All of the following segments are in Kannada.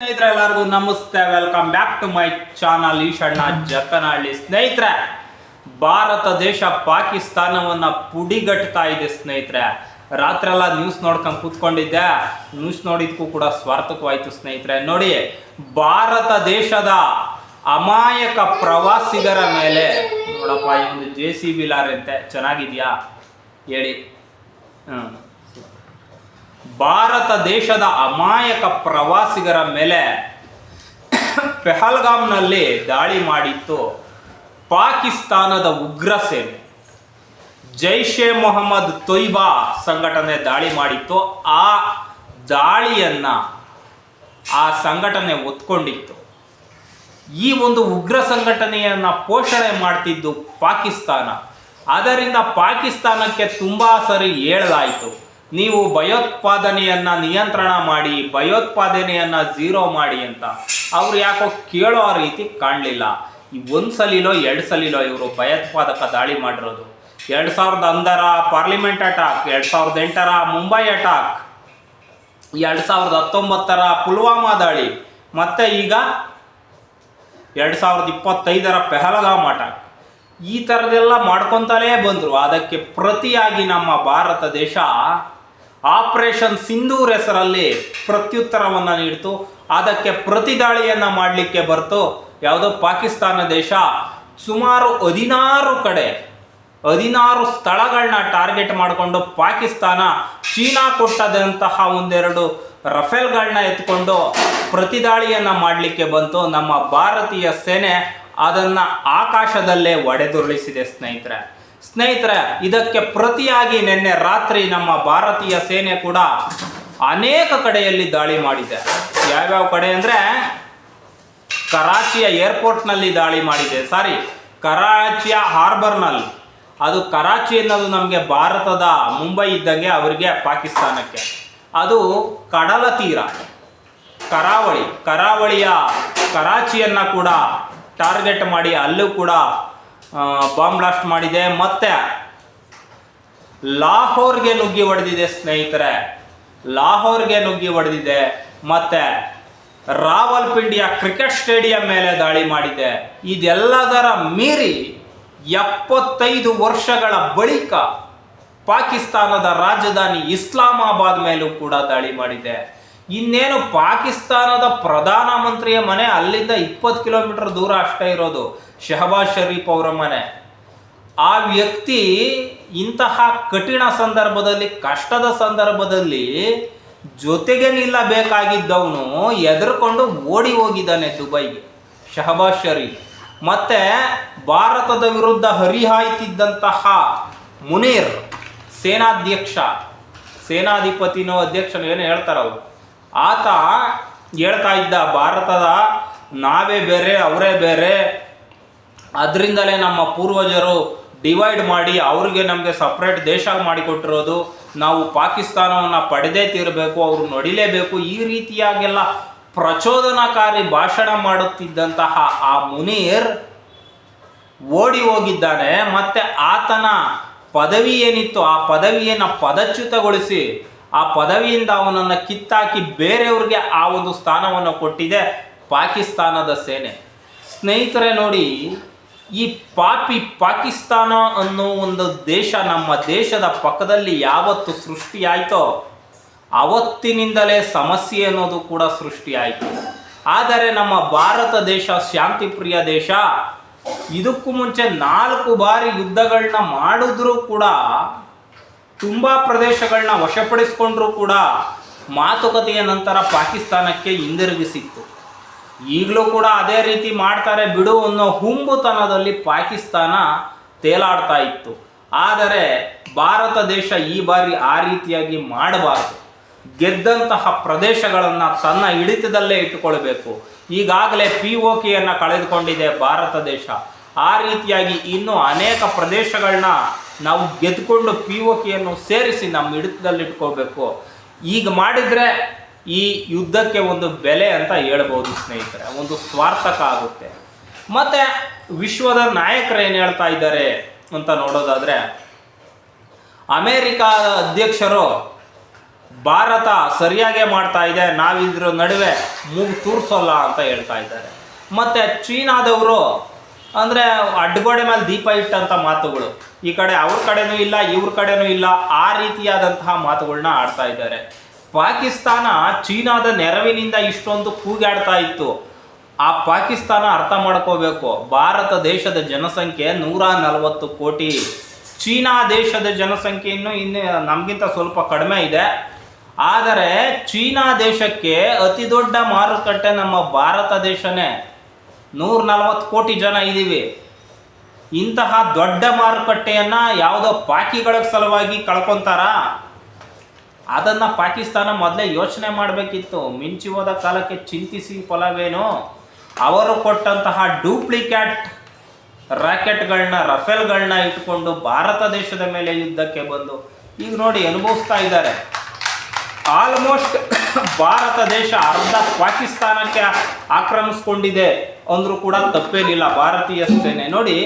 ಸ್ನೇಹಿತರೆ, ಎಲ್ಲರಿಗೂ ನಮಸ್ತೆ. Welcome back to my channel Eshanna Jakkanahalli ಸ್ನೇಹಿತರೆ, ಭಾರತ ದೇಶ ಪಾಕಿಸ್ತಾನವನ್ನ ಪುಡಿಗಟ್ತಾ ಇದೆ ಸ್ನೇಹಿತರೆ. ರಾತ್ರಿ ಎಲ್ಲ ನ್ಯೂಸ್ ನೋಡ್ಕೊಂಡು ಕೂತ್ಕೊಂಡಿದ್ದೆ. ನ್ಯೂಸ್ ನೋಡಿದ್ಕೂ ಕೂಡ ಸ್ವಾರ್ಥಕವಾಯ್ತು ಸ್ನೇಹಿತರೆ. ನೋಡಿ, ಭಾರತ ದೇಶದ ಅಮಾಯಕ ಪ್ರವಾಸಿಗರ ಮೇಲೆ ನೋಡಪ್ಪ, ಈ ಒಂದು ಜೆ ಸಿ ಬಿ ಲಾರಿ ಅಂತೆ. ಚೆನ್ನಾಗಿದ್ಯಾ? ಹೇಳಿ. ಹ್ಮ್. ಭಾರತ ದೇಶದ ಅಮಾಯಕ ಪ್ರವಾಸಿಗರ ಮೇಲೆ ಪೆಹಲ್ಗಾಮ್ನಲ್ಲಿ ದಾಳಿ ಮಾಡಿತ್ತು ಪಾಕಿಸ್ತಾನದ ಉಗ್ರ ಸೇನೆ. ಜೈಷೆ ಮೊಹಮ್ಮದ್ ತೊಯ್ಬಾ ಸಂಘಟನೆ ದಾಳಿ ಮಾಡಿತ್ತು. ಆ ದಾಳಿಯನ್ನು ಆ ಸಂಘಟನೆ ಒತ್ಕೊಂಡಿತ್ತು. ಈ ಒಂದು ಉಗ್ರ ಸಂಘಟನೆಯನ್ನ ಪೋಷಣೆ ಮಾಡ್ತಿದ್ದು ಪಾಕಿಸ್ತಾನ. ಅದರಿಂದ ಪಾಕಿಸ್ತಾನಕ್ಕೆ ತುಂಬಾ ಸರಿ ಹೇಳಲಾಯಿತು ನೀವು ಭಯೋತ್ಪಾದನೆಯನ್ನು ನಿಯಂತ್ರಣ ಮಾಡಿ, ಭಯೋತ್ಪಾದನೆಯನ್ನು ಝೀರೋ ಮಾಡಿ ಅಂತ ಅವ್ರು ಯಾಕೋ ಕೇಳೋ ರೀತಿ ಕಾಣಲಿಲ್ಲ. ಒಂದು ಸಲಿಲೋ, ಎರಡು ಸಲಿಲೋ ಇವರು ಭಯೋತ್ಪಾದಕ ದಾಳಿ ಮಾಡಿರೋದು. ಎರಡು ಸಾವಿರದ ಒಂದರ ಪಾರ್ಲಿಮೆಂಟ್ ಅಟ್ಯಾಕ್, ಎರಡು ಸಾವಿರದ ಎಂಟರ ಮುಂಬೈ ಅಟ್ಯಾಕ್, ಎರಡು ಸಾವಿರದ ಹತ್ತೊಂಬತ್ತರ ಪುಲ್ವಾಮಾ ದಾಳಿ, ಮತ್ತೆ ಈಗ ಎರಡು ಸಾವಿರದ ಇಪ್ಪತ್ತೈದರ ಪೆಹಲಗಾಮ್ ಅಟ್ಯಾಕ್. ಈ ಥರದೆಲ್ಲ ಮಾಡ್ಕೊತಾನೇ ಬಂದರು. ಅದಕ್ಕೆ ಪ್ರತಿಯಾಗಿ ನಮ್ಮ ಭಾರತ ದೇಶ ಆಪರೇಷನ್ ಸಿಂಧೂರ್ ಹೆಸರಲ್ಲಿ ಪ್ರತ್ಯುತ್ತರವನ್ನು ನೀಡಿತು. ಅದಕ್ಕೆ ಪ್ರತಿದಾಳಿಯನ್ನು ಮಾಡಲಿಕ್ಕೆ ಬರ್ತು. ಯಾವುದೋ ಪಾಕಿಸ್ತಾನ ದೇಶ. ಸುಮಾರು ಹದಿನಾರು ಕಡೆ, ಹದಿನಾರು ಸ್ಥಳಗಳನ್ನ ಟಾರ್ಗೆಟ್ ಮಾಡಿಕೊಂಡು ಪಾಕಿಸ್ತಾನ ಚೀನಾ ಕೊಟ್ಟದಂತಹ ಒಂದೆರಡು ರಫೇಲ್ಗಳನ್ನ ಎತ್ಕೊಂಡು ಪ್ರತಿದಾಳಿಯನ್ನು ಮಾಡಲಿಕ್ಕೆ ಬಂತು. ನಮ್ಮ ಭಾರತೀಯ ಸೇನೆ ಅದನ್ನು ಆಕಾಶದಲ್ಲೇ ಒಡೆದುರುಳಿಸಿದೆ ಸ್ನೇಹಿತರೆ. ಸ್ನೇಹಿತರೆ, ಇದಕ್ಕೆ ಪ್ರತಿಯಾಗಿ ನಿನ್ನೆ ರಾತ್ರಿ ನಮ್ಮ ಭಾರತೀಯ ಸೇನೆ ಕೂಡ ಅನೇಕ ಕಡೆಯಲ್ಲಿ ದಾಳಿ ಮಾಡಿದೆ. ಯಾವ್ಯಾವ ಕಡೆ ಅಂದರೆ, ಕರಾಚಿಯ ಏರ್ಪೋರ್ಟ್ನಲ್ಲಿ ದಾಳಿ ಮಾಡಿದೆ. ಸಾರಿ, ಕರಾಚಿಯ ಹಾರ್ಬರ್ನಲ್ಲಿ. ಅದು ಕರಾಚಿ ಅನ್ನೋದು ನಮಗೆ ಭಾರತದ ಮುಂಬೈ ಇದ್ದಂಗೆ ಅವರಿಗೆ ಪಾಕಿಸ್ತಾನಕ್ಕೆ. ಅದು ಕಡಲ ತೀರ. ಕರಾವಳಿ, ಕರಾವಳಿಯ ಕರಾಚಿಯನ್ನು ಕೂಡ ಟಾರ್ಗೆಟ್ ಮಾಡಿ ಅಲ್ಲೂ ಕೂಡ ಬಾಂಬ್ ಬ್ಲಾಸ್ಟ್ ಮಾಡಿದೆ. ಮತ್ತೆ ಲಾಹೋರ್ಗೆ ನುಗ್ಗಿ ಹೊಡೆದಿದೆ ಸ್ನೇಹಿತರೆ. ಲಾಹೋರ್ಗೆ ನುಗ್ಗಿ ಹೊಡೆದಿದೆ. ಮತ್ತೆ ರಾವಲ್ಪಿಂಡಿಯ ಕ್ರಿಕೆಟ್ ಸ್ಟೇಡಿಯಂ ಮೇಲೆ ದಾಳಿ ಮಾಡಿದೆ. ಇದೆಲ್ಲದರ ಮೀರಿ ಎಪ್ಪತ್ತೈದು ವರ್ಷಗಳ ಬಳಿಕ ಪಾಕಿಸ್ತಾನದ ರಾಜಧಾನಿ ಇಸ್ಲಾಮಾಬಾದ್ ಮೇಲೂ ಕೂಡ ದಾಳಿ ಮಾಡಿದೆ. ಇನ್ನೇನು ಪಾಕಿಸ್ತಾನದ ಪ್ರಧಾನಮಂತ್ರಿಯ ಮನೆ ಅಲ್ಲಿಂದ ಇಪ್ಪತ್ತು ಕಿಲೋಮೀಟರ್ ದೂರ ಅಷ್ಟೇ ಇರೋದು ಶಹಬಾಜ್ ಶರೀಫ್ ಅವರ ಮನೆ. ಆ ವ್ಯಕ್ತಿ ಇಂತಹ ಕಠಿಣ ಸಂದರ್ಭದಲ್ಲಿ, ಕಷ್ಟದ ಸಂದರ್ಭದಲ್ಲಿ ಜೊತೆಗೆ ನಿಲ್ಲಬೇಕಾಗಿದ್ದವನು ಎದುರುಕೊಂಡು ಓಡಿ ಹೋಗಿದ್ದಾನೆ ದುಬೈಗೆ, ಶಹಬಾಜ್ ಶರೀಫ್. ಮತ್ತೆ ಭಾರತದ ವಿರುದ್ಧ ಹರಿಹಾಯ್ತಿದ್ದಂತಹ ಮುನೀರ್, ಸೇನಾಧ್ಯಕ್ಷ, ಸೇನಾಧಿಪತಿನೋ ಅಧ್ಯಕ್ಷನೋ ಏನು ಹೇಳ್ತಾರಲ್ಲ ಆತ ಹೇಳ್ತಾ ಇದ್ದ, ಭಾರತದ ನಾವೇ ಬೇರೆ, ಅವರೇ ಬೇರೆ. ಅದರಿಂದಲೇ ನಮ್ಮ ಪೂರ್ವಜರು ಡಿವೈಡ್ ಮಾಡಿ ಅವ್ರಿಗೆ ನಮಗೆ ಸಪ್ರೇಟ್ ದೇಶ ಮಾಡಿಕೊಟ್ಟಿರೋದು. ನಾವು ಪಾಕಿಸ್ತಾನವನ್ನು ಪಡೆದೇ ತೀರಬೇಕು, ಅವರು ನಡಿಲೇಬೇಕು. ಈ ರೀತಿಯಾಗೆಲ್ಲ ಪ್ರಚೋದನಕಾರಿ ಭಾಷಣ ಮಾಡುತ್ತಿದ್ದಂತಹ ಆ ಮುನೀರ್ ಓಡಿ ಹೋಗಿದ್ದಾನೆ. ಮತ್ತೆ ಆತನ ಪದವಿ ಏನಿತ್ತು, ಆ ಪದವಿಯನ್ನು ಪದಚ್ಯುತಗೊಳಿಸಿ ಆ ಪದವಿಯಿಂದ ಅವನನ್ನು ಕಿತ್ತಾಕಿ ಬೇರೆಯವ್ರಿಗೆ ಆ ಒಂದು ಸ್ಥಾನವನ್ನು ಕೊಟ್ಟಿದೆ ಪಾಕಿಸ್ತಾನದ ಸೇನೆ. ಸ್ನೇಹಿತರೆ ನೋಡಿ, ಈ ಪಾಪಿ ಪಾಕಿಸ್ತಾನ ಅನ್ನೋ ಒಂದು ದೇಶ ನಮ್ಮ ದೇಶದ ಪಕ್ಕದಲ್ಲಿ ಯಾವತ್ತು ಸೃಷ್ಟಿಯಾಯಿತೋ, ಅವತ್ತಿನಿಂದಲೇ ಸಮಸ್ಯೆ ಅನ್ನೋದು ಕೂಡ ಸೃಷ್ಟಿಯಾಯಿತು. ಆದರೆ ನಮ್ಮ ಭಾರತ ದೇಶ ಶಾಂತಿಪ್ರಿಯ ದೇಶ, ಇದಕ್ಕೂ ಮುಂಚೆ ನಾಲ್ಕು ಬಾರಿ ಯುದ್ಧಗಳನ್ನ ಮಾಡಿದ್ರೂ ಕೂಡ ತುಂಬ ಪ್ರದೇಶಗಳನ್ನ ವಶಪಡಿಸ್ಕೊಂಡ್ರೂ ಕೂಡ ಮಾತುಕತೆಯ ನಂತರ ಪಾಕಿಸ್ತಾನಕ್ಕೆ ಹಿಂದಿರುಗಿಸಿತ್ತು ಈಗಲೂ ಕೂಡ ಅದೇ ರೀತಿ ಮಾಡ್ತಾರೆ ಬಿಡು ಅನ್ನೋ ಹುಂಬುತನದಲ್ಲಿ ಪಾಕಿಸ್ತಾನ ತೇಲಾಡ್ತಾ ಇತ್ತು. ಆದರೆ ಭಾರತ ದೇಶ ಈ ಬಾರಿ ಆ ರೀತಿಯಾಗಿ ಮಾಡಬಾರದು. ಗೆದ್ದಂತಹ ಪ್ರದೇಶಗಳನ್ನು ತನ್ನ ಹಿಡಿತದಲ್ಲೇ ಇಟ್ಟುಕೊಳ್ಬೇಕು. ಈಗಾಗಲೇ ಪಿ ಒ ಕೆಯನ್ನು ಕಳೆದುಕೊಂಡಿದೆ ಭಾರತ ದೇಶ. ಆ ರೀತಿಯಾಗಿ ಇನ್ನೂ ಅನೇಕ ಪ್ರದೇಶಗಳನ್ನ ನಾವು ಗೆದ್ದುಕೊಂಡು ಪಿ ಒ ಕೆಯನ್ನು ಸೇರಿಸಿ ನಮ್ಮ ಹಿಡಿತದಲ್ಲಿ ಇಟ್ಕೋಬೇಕು ಈಗ ಮಾಡಿದರೆ ಈ ಯುದ್ಧಕ್ಕೆ ಒಂದು ಬೆಲೆ ಅಂತ ಹೇಳ್ಬೋದು ಸ್ನೇಹಿತರೆ. ಒಂದು ಸ್ವಾರ್ಥಕ ಆಗುತ್ತೆ. ಮತ್ತು ವಿಶ್ವದ ನಾಯಕರು ಏನು ಹೇಳ್ತಾ ಇದ್ದಾರೆ ಅಂತ ನೋಡೋದಾದರೆ ಅಮೇರಿಕಾದ ಅಧ್ಯಕ್ಷರು ಭಾರತ ಸರಿಯಾಗೇ ಮಾಡ್ತಾ ಇದೆ, ನಾವಿದ್ರ ನಡುವೆ ಮೂಗು ತೂರಿಸೋಲ್ಲ ಅಂತ ಹೇಳ್ತಾ ಇದ್ದಾರೆ. ಮತ್ತು ಚೀನಾದವರು ಅಂದರೆ ಅಡ್ಗೋಡೆ ಮೇಲೆ ದೀಪ ಇಟ್ಟಂಥ ಮಾತುಗಳು. ಈ ಕಡೆ ಅವ್ರ ಕಡೆನೂ ಇಲ್ಲ, ಇವ್ರ ಕಡೆನೂ ಇಲ್ಲ, ಆ ರೀತಿಯಾದಂತಹ ಮಾತುಗಳನ್ನ ಆಡ್ತಾ ಇದ್ದಾರೆ. ಪಾಕಿಸ್ತಾನ ಚೀನಾದ ನೆರವಿನಿಂದ ಇಷ್ಟೊಂದು ಕೂಗಾಡ್ತಾ ಇತ್ತು. ಆ ಪಾಕಿಸ್ತಾನ ಅರ್ಥ ಮಾಡ್ಕೋಬೇಕು. ಭಾರತ ದೇಶದ ಜನಸಂಖ್ಯೆ ನೂರ ನಲವತ್ತು ಕೋಟಿ. ಚೀನಾ ದೇಶದ ಜನಸಂಖ್ಯೆ ಇನ್ನು ಇನ್ನು ನಮಗಿಂತ ಸ್ವಲ್ಪ ಕಡಿಮೆ ಇದೆ. ಆದರೆ ಚೀನಾ ದೇಶಕ್ಕೆ ಅತಿ ದೊಡ್ಡ ಮಾರುಕಟ್ಟೆ ನಮ್ಮ ಭಾರತ ದೇಶನೇ. ನೂರ ನಲವತ್ತು ಕೋಟಿ ಜನ ಇದ್ದೀವಿ. ಇಂತಹ ದೊಡ್ಡ ಮಾರುಕಟ್ಟೆಯನ್ನು ಯಾವುದೋ ಪಾಕಿಗಳ ಸಲುವಾಗಿ ಕಳ್ಕೊಂತಾರ? ಅದನ್ನು ಪಾಕಿಸ್ತಾನ ಮೊದಲೇ ಯೋಚನೆ ಮಾಡಬೇಕಿತ್ತು. ಮಿಂಚಿ ಹೋದ ಕಾಲಕ್ಕೆ ಚಿಂತಿಸಿ ಫಲವೇನು? ಅವರು ಕೊಟ್ಟಂತಹ ಡೂಪ್ಲಿಕೇಟ್ ರಾಕೆಟ್ಗಳನ್ನ, ರಫೇಲ್ಗಳನ್ನ ಇಟ್ಕೊಂಡು ಭಾರತ ದೇಶದ ಮೇಲೆ ಯುದ್ಧಕ್ಕೆ ಬಂದು ಈಗ ನೋಡಿ ಅನುಭವಿಸ್ತಾ ಇದ್ದಾರೆ. ಆಲ್ಮೋಸ್ಟ್ ಭಾರತ ದೇಶ ಅರ್ಧ ಪಾಕಿಸ್ತಾನಕ್ಕೆ ಆಕ್ರಮಿಸ್ಕೊಂಡಿದೆ ಅಂದರೂ ಕೂಡ ತಪ್ಪೇನಿಲ್ಲ. ಭಾರತೀಯ ಸೇನೆ. ನೋಡಿ,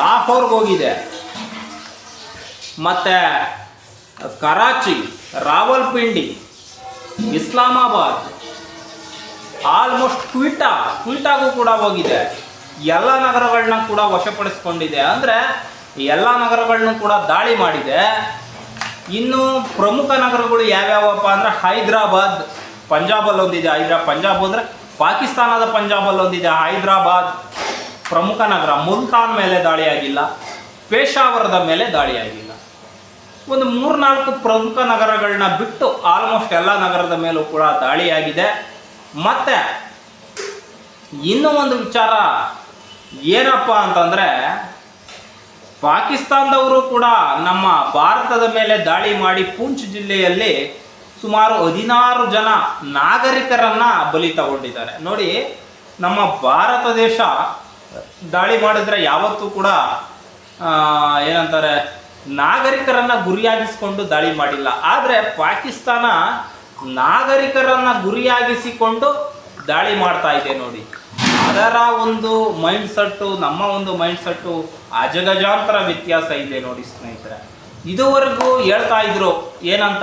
ಲಾಹೋರ್ಗೆ ಹೋಗಿದೆ. ಮತ್ತೆ ಕರಾಚಿ, ರಾವಲ್ಪಿಂಡಿ, ಇಸ್ಲಾಮಾಬಾದ್, ಆಲ್ಮೋಸ್ಟ್ ಕ್ವಿಟಾ, ಕ್ವಿಟಾಗೂ ಕೂಡ ಹೋಗಿದೆ. ಎಲ್ಲ ನಗರಗಳನ್ನ ಕೂಡ ವಶಪಡಿಸ್ಕೊಂಡಿದೆ. ಅಂದರೆ ಎಲ್ಲ ನಗರಗಳನ್ನೂ ಕೂಡ ದಾಳಿ ಮಾಡಿದೆ. ಇನ್ನು ಪ್ರಮುಖ ನಗರಗಳು ಯಾವ್ಯಾವಪ್ಪ ಅಂದ್ರೆ ಹೈದರಾಬಾದ್, ಪಂಜಾಬಲ್ಲಿ ಒಂದಿದೆ. ಹೈದ್ರಾ, ಪಂಜಾಬ್ ಅಂದರೆ ಪಾಕಿಸ್ತಾನದ ಪಂಜಾಬಲ್ಲಿ ಒಂದಿದೆ. ಹೈದರಾಬಾದ್ ಪ್ರಮುಖ ನಗರ. ಮುಲ್ತಾನ್ ಮೇಲೆ ದಾಳಿಯಾಗಿಲ್ಲ. ಪೇಶಾವರದ ಮೇಲೆ ದಾಳಿಯಾಗಿಲ್ಲ. ಒಂದು ಮೂರ್ನಾಲ್ಕು ಪ್ರಮುಖ ನಗರಗಳನ್ನ ಬಿಟ್ಟು ಆಲ್ಮೋಸ್ಟ್ ಎಲ್ಲ ನಗರದ ಮೇಲೂ ಕೂಡ ದಾಳಿಯಾಗಿದೆ. ಮತ್ತೆ ಇನ್ನೂ ಒಂದು ವಿಚಾರ ಏನಪ್ಪ ಅಂತಂದರೆ ಪಾಕಿಸ್ತಾನದವರು ಕೂಡ ನಮ್ಮ ಭಾರತದ ಮೇಲೆ ದಾಳಿ ಮಾಡಿ ಪೂಂಚ್ ಜಿಲ್ಲೆಯಲ್ಲಿ ಸುಮಾರು ಹದಿನಾರು ಜನ ನಾಗರಿಕರನ್ನ ಬಲಿ ತಗೊಂಡಿದ್ದಾರೆ. ನೋಡಿ, ನಮ್ಮ ಭಾರತ ದೇಶ ದಾಳಿ ಮಾಡಿದ್ರೆ ಯಾವತ್ತೂ ಕೂಡ ಏನಂತಾರೆ, ನಾಗರಿಕರನ್ನ ಗುರಿಯಾಗಿಸಿಕೊಂಡು ದಾಳಿ ಮಾಡಿಲ್ಲ. ಆದರೆ ಪಾಕಿಸ್ತಾನ ನಾಗರಿಕರನ್ನ ಗುರಿಯಾಗಿಸಿಕೊಂಡು ದಾಳಿ ಮಾಡ್ತಾ ಇದೆ ನೋಡಿ. ಅದರ ಒಂದು ಮೈಂಡ್ ಸೆಟ್ಟು ನಮ್ಮ ಒಂದು ಮೈಂಡ್ ಸೆಟ್ಟು ಅಜಗಜಾಂತರ ವ್ಯತ್ಯಾಸ ಇದೆ ನೋಡಿ ಸ್ನೇಹಿತರೆ. ಇದುವರೆಗೂ ಹೇಳ್ತಾ ಇದ್ರು, ಏನಂತ?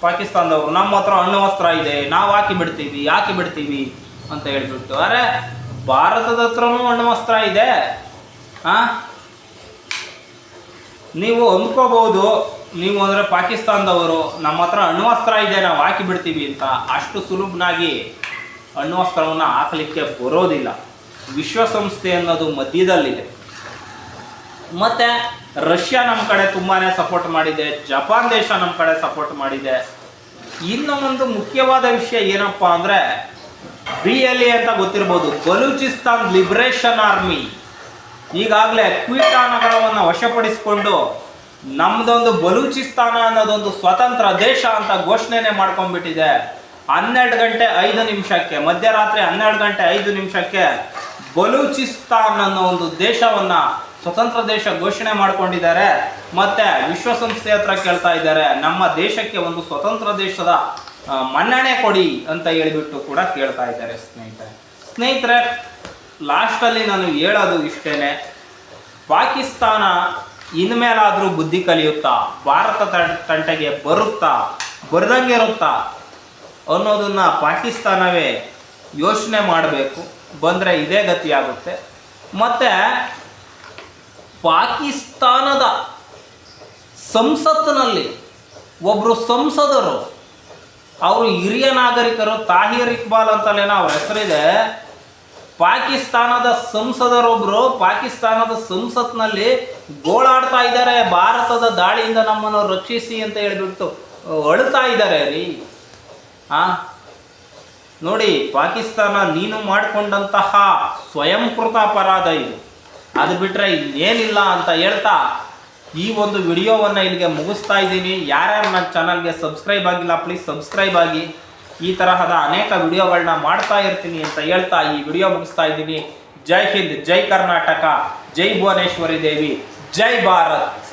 ಪಾಕಿಸ್ತಾನದವರು, ನಮ್ಮ ಹತ್ರ ಅಣ್ವಸ್ತ್ರ ಇದೆ, ನಾವು ಹಾಕಿ ಬಿಡ್ತೀವಿ ಹಾಕಿ ಬಿಡ್ತೀವಿ ಅಂತ ಹೇಳ್ಬಿಟ್ಟು. ಅರೆ, ಭಾರತದ ಹತ್ರನೂ ಅಣ್ವಸ್ತ್ರ ಇದೆ. ಆ? ನೀವು ಅಂದ್ಕೋಬಹುದು ನೀವು ಅಂದರೆ ಪಾಕಿಸ್ತಾನದವರು, ನಮ್ಮ ಹತ್ರ ಅಣ್ವಸ್ತ್ರ ಇದೆ, ನಾವು ಹಾಕಿ ಬಿಡ್ತೀವಿ ಅಂತ. ಅಷ್ಟು ಸುಲಭನಾಗಿ ಅಣ್ವಸ್ತ್ರವನ್ನು ಹಾಕಲಿಕ್ಕೆ ಬರೋದಿಲ್ಲ. ವಿಶ್ವಸಂಸ್ಥೆ ಅನ್ನೋದು ಮಧ್ಯದಲ್ಲಿದೆ. ಮತ್ತು ರಷ್ಯಾ ನಮ್ಮ ಕಡೆ ತುಂಬಾ ಸಪೋರ್ಟ್ ಮಾಡಿದೆ, ಜಪಾನ್ ದೇಶ ನಮ್ಮ ಕಡೆ ಸಪೋರ್ಟ್ ಮಾಡಿದೆ. ಇನ್ನು ಒಂದು ಮುಖ್ಯವಾದ ವಿಷಯ ಏನಪ್ಪ ಅಂದರೆ ಬಿ ಎಲ್ ಅಂತ ಗೊತ್ತಿರ್ಬೋದು, ಬಲೂಚಿಸ್ತಾನ್ ಲಿಬ್ರೇಷನ್ ಆರ್ಮಿ ಈಗಾಗಲೇ ಕ್ವಿಟಾ ನಗರವನ್ನು ವಶಪಡಿಸಿಕೊಂಡು ನಮ್ಮದೊಂದು ಬಲೂಚಿಸ್ತಾನ ಅನ್ನೋದೊಂದು ಸ್ವತಂತ್ರ ದೇಶ ಅಂತ ಘೋಷಣೆನೇ ಮಾಡ್ಕೊಂಡ್ಬಿಟ್ಟಿದೆ. ಹನ್ನೆರಡು ಗಂಟೆ ಐದು ನಿಮಿಷಕ್ಕೆ, ಮಧ್ಯರಾತ್ರಿ ಹನ್ನೆರಡು ಗಂಟೆ ಐದು ನಿಮಿಷಕ್ಕೆ ಬಲೂಚಿಸ್ತಾನ್ ಅನ್ನೋ ಒಂದು ದೇಶವನ್ನ ಸ್ವತಂತ್ರ ದೇಶ ಘೋಷಣೆ ಮಾಡ್ಕೊಂಡಿದ್ದಾರೆ. ಮತ್ತೆ ವಿಶ್ವಸಂಸ್ಥೆ ಹತ್ರ ಕೇಳ್ತಾ ಇದ್ದಾರೆ, ನಮ್ಮ ದೇಶಕ್ಕೆ ಒಂದು ಸ್ವತಂತ್ರ ದೇಶದ ಮನ್ನಣೆ ಕೊಡಿ ಅಂತ ಹೇಳಿಬಿಟ್ಟು ಕೂಡ ಕೇಳ್ತಾ ಇದ್ದಾರೆ ಸ್ನೇಹಿತರೆ. ಸ್ನೇಹಿತರೆ, ಲಾಸ್ಟಲ್ಲಿ ನಾನು ಹೇಳೋದು ಇಷ್ಟೇನೆ, ಪಾಕಿಸ್ತಾನ ಇನ್ಮೇಲಾದರೂ ಬುದ್ಧಿ ಕಲಿಯುತ್ತಾ, ಭಾರತ ತಂಟೆಗೆ ಬರುತ್ತಾ, ಬರ್ದಂಗೆ ಇರುತ್ತಾ ಅನ್ನೋದನ್ನ ಪಾಕಿಸ್ತಾನವೇ ಯೋಚನೆ ಮಾಡಬೇಕು. ಬಂದರೆ ಇದೇ ಗತಿಯಾಗುತ್ತೆ ಮತ್ತು ಪಾಕಿಸ್ತಾನದ ಸಂಸತ್ತಿನಲ್ಲಿ ಒಬ್ಬರು ಸಂಸದರು, ಅವರು ಹಿರಿಯ ನಾಗರಿಕರು ತಾಹಿರ್ ಇಕ್ಬಾಲ್ ಅಂತಲೇನೋ ಅವ್ರ ಹೆಸರಿದೆ. ಪಾಕಿಸ್ತಾನದ ಸಂಸದರೊಬ್ಬರು ಪಾಕಿಸ್ತಾನದ ಸಂಸತ್ನಲ್ಲಿ ಗೋಳಾಡ್ತಾ ಇದ್ದಾರೆ. ಭಾರತದ ದಾಳಿಯಿಂದ ನಮ್ಮನ್ನು ರಕ್ಷಿಸಿ ಅಂತ ಹೇಳಿಬಿಟ್ಟು ಅಳ್ತಾ ಇದ್ದಾರೆ ರೀ. ಆ? ನೋಡಿ, ಪಾಕಿಸ್ತಾನ ನೀನು ಮಾಡಿಕೊಂಡಂತಹ ಸ್ವಯಂಕೃತ ಅಪರಾಧ ಇದು. ಅದು ಬಿಟ್ಟರೆ ಏನಿಲ್ಲ ಅಂತ ಹೇಳ್ತಾ ಈ ಒಂದು ವಿಡಿಯೋವನ್ನು ಇಲ್ಲಿಗೆ ಮುಗಿಸ್ತಾ ಇದ್ದೀನಿ. ಯಾರ್ಯಾರು ನನ್ನ ಚಾನಲ್ಗೆ ಸಬ್ಸ್ಕ್ರೈಬ್ ಆಗಿಲ್ಲ ಪ್ಲೀಸ್ ಸಬ್ಸ್ಕ್ರೈಬ್ ಆಗಿ. ಈ ತರಹದ ಅನೇಕ ವಿಡಿಯೋಗಳನ್ನ ಮಾಡ್ತಾ ಇರ್ತೀನಿ ಅಂತ ಹೇಳ್ತಾ ಈ ವಿಡಿಯೋ ಮುಗಿಸ್ತಾ ಇದ್ದೀನಿ. ಜೈ ಹಿಂದ್, ಜೈ ಕರ್ನಾಟಕ, ಜೈ ಭುವನೇಶ್ವರಿ ದೇವಿ, ಜೈ ಭಾರತ್.